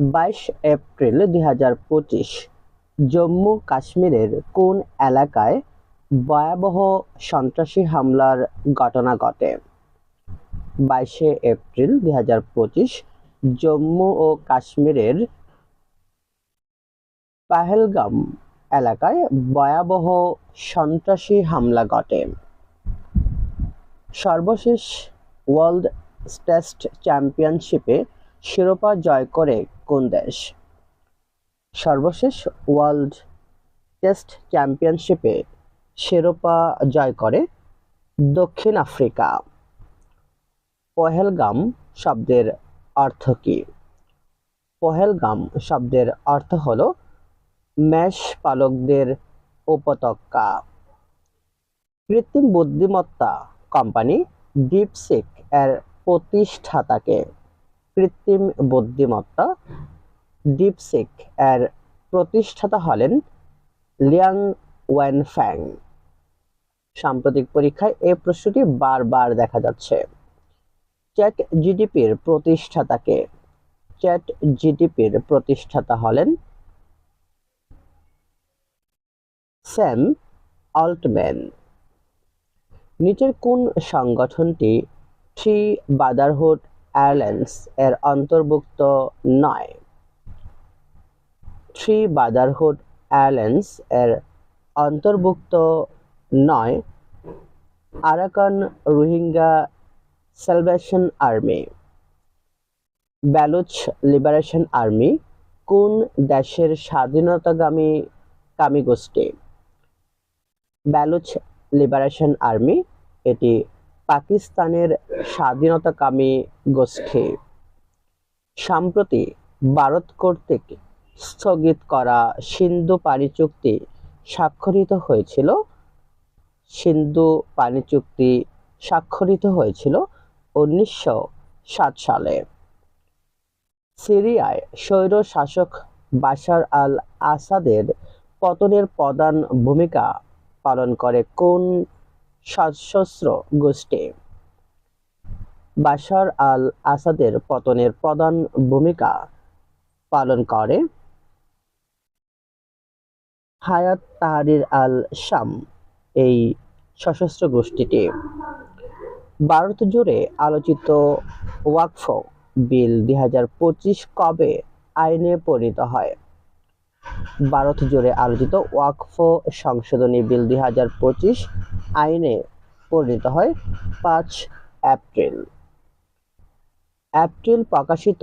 বাইশ এপ্রিল দুই হাজার পঁচিশ জম্মু কাশ্মীরের কোন এলাকায় ভয়াবহ সন্ত্রাসী হামলার ঘটনা ঘটে? বাইশে এপ্রিল দুই হাজার পঁচিশ জম্মু ও কাশ্মীরের পাহেলগাম এলাকায় ভয়াবহ সন্ত্রাসী হামলা ঘটে। সর্বশেষ ওয়ার্ল্ড টেস্ট চ্যাম্পিয়নশিপে শিরোপা জয় করে কোন দেশ? সর্বশেষ ওয়ার্ল্ড টেস্ট চ্যাম্পিয়নশিপে শিরোপা জয় করে দক্ষিণ আফ্রিকা। পহেলগাম শব্দের অর্থ কী? পহেলগাম শব্দের অর্থ হলো মেষ পালকদের উপত্যকা। কৃত্রিম বুদ্ধিমত্তা কোম্পানি ডিপসিক এর প্রতিষ্ঠাতাকে কৃত্রিম বুদ্ধিমত্তা ডিপসিক এর প্রতিষ্ঠাতা হলেন লিয়াং ওয়েনফ্যাং। সাম্প্রতিক পরীক্ষায় এই প্রশ্নটি বারবার দেখা যাচ্ছে। চ্যাট জিডিপির প্রতিষ্ঠাতাকে, চ্যাট জিডিপির প্রতিষ্ঠাতা হলেন স্যাম অল্টম্যান। নিচের কোন সংগঠনটি থ্রি ব্রাদারহুড এয়ারলাইন্স এর অন্তর্ভুক্ত নয়। থ্রি ব্রাদারহুড এয়ারলাইন্স এর অন্তর্ভুক্ত নয় Arakan Rohingya salvation army Baluch liberation army কোন দেশের স্বাধীনতাগামী কামী গোষ্ঠী? ব্যালুচ লিবারেশন আর্মি এটি পাকিস্তানের স্বাধীনতাকামী গোষ্ঠী সম্প্রতি ভারত কর্তৃক স্থগিত করা সিন্ধু পানি চুক্তি স্বাক্ষরিত হয়েছিল। সিন্ধু পানি চুক্তি স্বাক্ষরিত হয়েছিল উনিশশো সাত সালে। সিরিয়ায় স্বৈর শাসক বাশার আল আসাদের পতনের প্রধান ভূমিকা পালন করে কোন সশস্ত্র গোষ্ঠী। বাশার আল আসাদের পতনের প্রধান ভূমিকা পালন করে। হায়াত তাহারির আল শাম এই সশস্ত্র গোষ্ঠীটি। ভারত জুড়ে আলোচিত ওয়াকফ বিল দুই হাজার পঁচিশ কবে আইনে পরিণত হয়? ভারত জুড়ে আলোচিত ওয়াকফ সংশোধনী বিল দুই হাজার পঁচিশ আইনে পরিণত হয় পাঁচ এপ্রিল। এপ্রিল প্রকাশিত